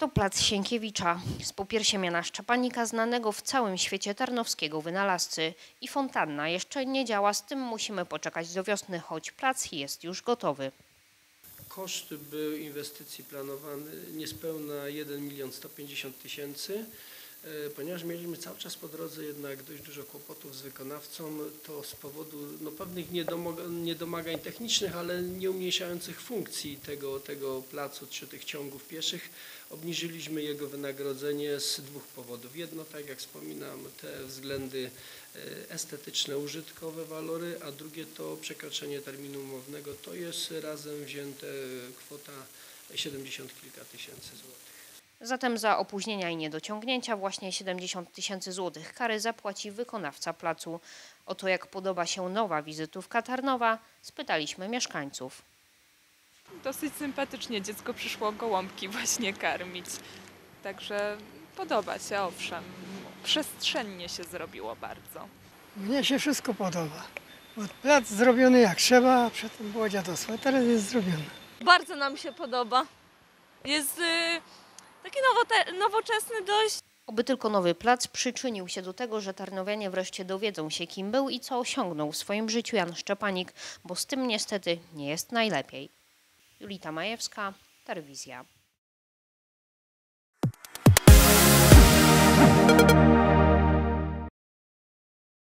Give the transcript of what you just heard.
To plac Sienkiewicza z popiersiemiana Szczepanika, znanego w całym świecie tarnowskiego wynalazcy. I fontanna jeszcze nie działa, z tym musimy poczekać do wiosny, choć plac jest już gotowy. Koszt był inwestycji planowany niespełna 1 milion 150 tysięcy. E, Ponieważ mieliśmy cały czas po drodze jednak dość dużo kłopotów z wykonawcą, to z powodu no, pewnych niedomog- niedomagań technicznych, ale nie umniejszających funkcji tego, tego placu czy tych ciągów pieszych, obniżyliśmy jego wynagrodzenie z dwóch powodów. Jedno, tak jak wspominam, te względy e, estetyczne, użytkowe walory, a drugie to przekroczenie terminu umownego. To jest razem wzięte kwota 70 kilka tysięcy złotych. Zatem za opóźnienia i niedociągnięcia właśnie 70 tysięcy złotych kary zapłaci wykonawca placu. O to, jak podoba się nowa wizytówka Tarnowa, spytaliśmy mieszkańców. Dosyć sympatycznie dziecko przyszło gołąbki właśnie karmić. Także podoba się, owszem. Przestrzennie się zrobiło bardzo. Mnie się wszystko podoba. Bo plac zrobiony jak trzeba, a przedtem było dziadostwo, teraz jest zrobione. Bardzo nam się podoba. Jest y, taki nowoczesny dość. Oby tylko nowy plac przyczynił się do tego, że tarnowianie wreszcie dowiedzą się, kim był i co osiągnął w swoim życiu Jan Szczepanik, bo z tym niestety nie jest najlepiej. Julita Majewska, Telewizja.